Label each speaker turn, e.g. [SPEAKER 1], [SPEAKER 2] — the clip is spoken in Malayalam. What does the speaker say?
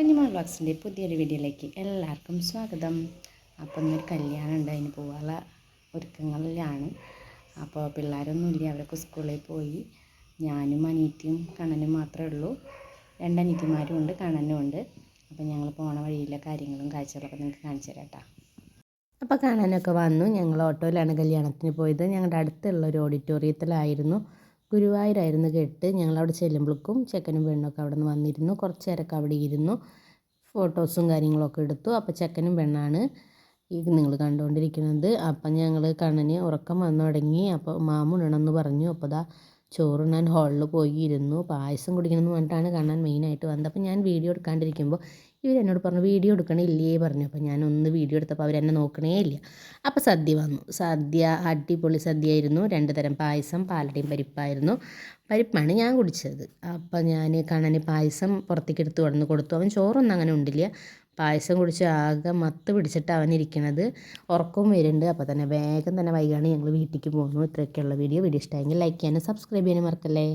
[SPEAKER 1] കുഞ്ഞുമോൾ ബ്ലോഗ്സിന്റെ പുതിയൊരു വീഡിയോയിലേക്ക് എല്ലാവർക്കും സ്വാഗതം. അപ്പം ഇന്നൊരു കല്യാണം ഉണ്ട് അതിന് പോകാനുള്ള ഒരുക്കങ്ങളിലാണ്. അപ്പോൾ പിള്ളേരൊന്നുമില്ല അവരൊക്കെ സ്കൂളിൽ പോയി. ഞാനും അനീറ്റിയും കണ്ണനും മാത്രമേ ഉള്ളൂ. രണ്ട് അനീറ്റിമാരും ഉണ്ട് കണ്ണനും ഉണ്ട്. അപ്പോൾ ഞങ്ങൾ പോണ വഴിയിലെ കാര്യങ്ങളും കാഴ്ചകളൊക്കെ നിങ്ങൾക്ക് കാണിച്ചു തരാം കേട്ടോ. അപ്പോൾ കാണാനൊക്കെ വന്നു. ഞങ്ങൾ ഓട്ടോയിലാണ് കല്യാണത്തിന് പോയത്. ഞങ്ങളുടെ അടുത്തുള്ള ഒരു ഓഡിറ്റോറിയത്തിലായിരുന്നു. ഗുരുവായൂരായിരുന്നു കെട്ട്. ഞങ്ങളവിടെ ചെല്ലുമ്പോഴേക്കും ചെക്കനും പെണ്ണൊക്കെ അവിടെ നിന്ന് വന്നിരുന്നു. കുറച്ച് നേരമൊക്കെ അവിടെ ഇരുന്നു. ഫോട്ടോസും കാര്യങ്ങളൊക്കെ എടുത്തു. അപ്പോൾ ചെക്കനും പെണ്ണാണ് ഈ നിങ്ങൾ കണ്ടുകൊണ്ടിരിക്കുന്നത്. അപ്പം ഞങ്ങൾ കണ്ണന് ഉറക്കം വന്നു തുടങ്ങി. അപ്പോൾ മാമുണണെന്ന് പറഞ്ഞു. അപ്പോൾ ദാ ചോറുണ്ണാൻ ഹാളിൽ പോയി ഇരുന്നു പായസം കുടിക്കണമെന്ന് പറഞ്ഞിട്ടാണ് കണ്ണൻ മെയിനായിട്ട് വന്നത്. അപ്പോൾ ഞാൻ വീഡിയോ എടുക്കാണ്ടിരിക്കുമ്പോൾ ഇവരെന്നോട് പറഞ്ഞു വീഡിയോ എടുക്കണില്ലേ? പറഞ്ഞു. അപ്പോൾ ഞാൻ ഒന്ന് വീഡിയോ എടുത്തപ്പോൾ അവരെന്നെ നോക്കണേ ഇല്ല. അപ്പോൾ സദ്യ വന്നു. സദ്യ അടിപൊളി സദ്യ ആയിരുന്നു രണ്ട് തരം പായസം പാലടയും പരിപ്പായിരുന്നു. പരിപ്പാണ് ഞാൻ കുടിച്ചത്. അപ്പം ഞാൻ കണ്ണന് പായസം പുറത്തേക്ക് എടുത്ത് കൊടുത്തു. അവൻ ചോറൊന്നും അങ്ങനെ ഉണ്ടില്ല. പായസം കുടിച്ച് ആകെ മത്ത് പിടിച്ചിട്ട് അവൻ ഇരിക്കണത് ഉറക്കവും വരുന്നുണ്ട്. അപ്പോൾ തന്നെ വേഗം തന്നെ വൈകാണ് ഞങ്ങൾ വീട്ടിലേക്ക് പോകുന്നു. ഇത്രയൊക്കെയുള്ള വീഡിയോ വീഡിയോ ഇഷ്ടമായെങ്കിൽ ലൈക്ക് ചെയ്യാനും സബ്സ്ക്രൈബ് ചെയ്യാനും മറക്കല്ലേ?